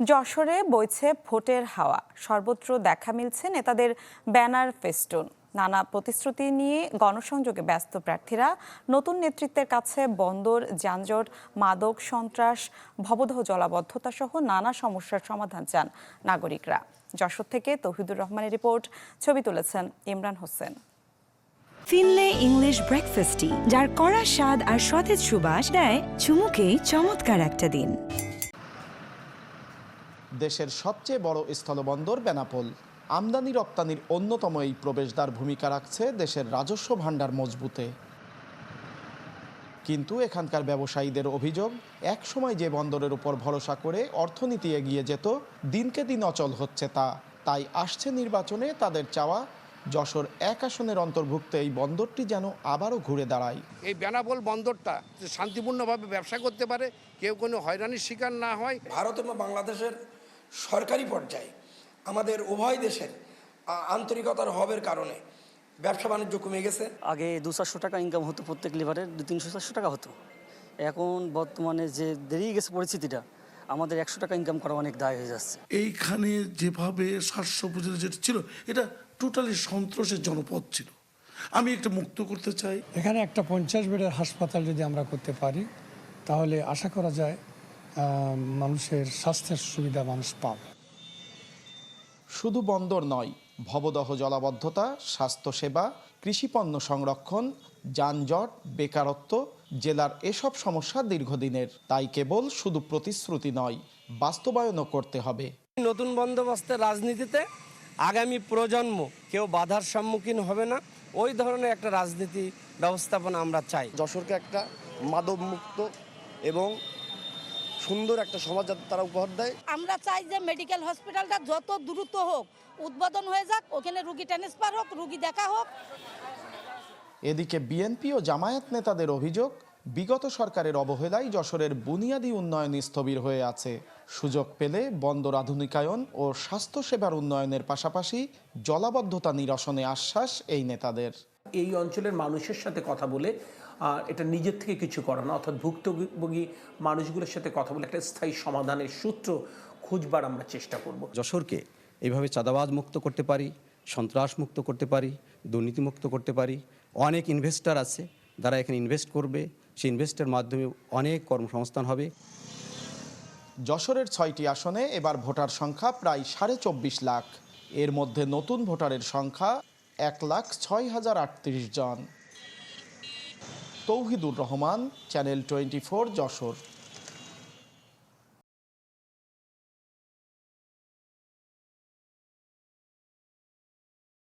যশোরে বইছে ভোটের হাওয়া। সর্বত্র দেখা মিলছে নেতাদের ব্যানার ফেস্টুন। নানা প্রতিশ্রুতি নিয়ে গণসংযোগে ব্যস্ত প্রার্থীরা নতুন নেতৃত্বের কাছে বন্দর, যানজট, মাদক সন্ত্রাস, ভবদহ জলাবদ্ধতা সহ নানা সমস্যার সমাধান চান নাগরিকরা। যশোর থেকে তৌহিদুর রহমানের রিপোর্ট, ছবি তুলেছেন ইমরান হোসেন। ফিনলে ইংলিশ ব্রেকফাস্টটি যার কড়া স্বাদ আর সতেজ সুবাস দেয় চুমুকে চমৎকার একটা দিন। দেশের সবচেয়ে বড় স্থলবন্দর বেনাপোল। আমদানি রপ্তানির অন্যতম এই প্রবেশদ্বার ভূমিকা রাখছে দেশের রাজস্ব ভাণ্ডার মজবুতে। কিন্তু এখানকার ব্যবসায়ীদের অভিযোগ এক সময় যে বন্দরের উপর ভরসা করে অর্থনীতি এগিয়ে যেত দিনকে দিন অচল হচ্ছে তা। তাই আসছে নির্বাচনে তাদের চাওয়া যশোর এক আসনের অন্তর্ভুক্ত এই বন্দরটি যেন আবারও ঘুরে দাঁড়ায়। এই বেনাপোল বন্দরটা শান্তিপূর্ণভাবে ব্যবসা করতে পারে কেউ কোনো হয়রানির শিকার না হয়। ভারত এবং বাংলাদেশের সরকারি পর্যায়ে আমাদের উভয় দেশের আন্তরিকতার হবের কারণে ব্যবসা বাণিজ্য কমে গেছে। আগে দু চারশো টাকা ইনকাম হতো প্রত্যেক লিভারের দু তিনশো চারশো টাকা হতো। এখন বর্তমানে যে দেরিয়ে গেছে পরিস্থিতিটা আমাদের একশো টাকা ইনকাম করা অনেক দায় হয়ে যাচ্ছে। এইখানে যেভাবে শস্য পুজোর যেটা ছিল এটা টোটালি সন্ত্রাসের জনপদ ছিল। আমি একটা মুক্ত করতে চাই। এখানে একটা পঞ্চাশ বেডের হাসপাতাল যদি আমরা করতে পারি তাহলে আশা করা যায় মানুষের স্বাস্থ্যের সুবিধা মানুষ পাবে। শুধু বন্দর নয় ভবদহ জলাবদ্ধতা স্বাস্থ্যসেবা কৃষিপণ্য সংরক্ষণ যানজট বেকারত্ব জেলার এসব সমস্যা দীর্ঘদিনের। তাই কেবল শুধু প্রতিশ্রুতি নয় বাস্তবায়নও করতে হবে। নতুন বন্দোবস্তের রাজনীতিতে আগামী প্রজন্ম কেউ বাধার সম্মুখীন হবে না। ওই ধরনের একটা রাজনীতি ব্যবস্থাপনা আমরা চাই। যশোরকে একটা মাদক মুক্ত এবং সুন্দর একটা সমাজ যাতে তারা উপহার দেয়। আমরা চাই যে মেডিকেল হসপিটালটা যত দ্রুত হোক উদ্বোধন হয়ে যাক ওখানে রুগী ট্রান্সফার হোক রুগী দেখা হোক। এদিকে বিএনপি ও জামায়াত নেতাদের অভিযোগ বিগত সরকারের অবহেলায় যশোরের বুনিয়াদী উন্নয়ন স্থবির হয়ে আছে। সুযোগ পেলে বন্দর আধুনিকায়ন ও স্বাস্থ্যসেবার উন্নয়নের পাশাপাশি জলাবদ্ধতা নিরসনে আশ্বাস এই নেতাদের। এই অঞ্চলের মানুষের সাথে কথা বলে এটা নিজের থেকে কিছু করা না। অর্থাৎ ভুক্তভোগী মানুষগুলোর সাথে কথা বলে একটা স্থায়ী সমাধানের সূত্র খুঁজবার আমরা চেষ্টা করব। যশোরকে এইভাবে চাঁদাবাজ মুক্ত করতে পারি সন্ত্রাস মুক্ত করতে পারি দুর্নীতি মুক্ত করতে পারি। অনেক ইনভেস্টার আছে যারা এখানে ইনভেস্ট করবে। সেই ইনভেস্টের মাধ্যমে অনেক কর্মসংস্থান হবে। যশোরের ছয়টি আসনে এবার ভোটার সংখ্যা প্রায় সাড়ে চব্বিশ লাখ। এর মধ্যে নতুন ভোটারের সংখ্যা এক লাখ ছয় হাজার আটত্রিশ জন। Tauhidur Rahman channel twenty four Jessore.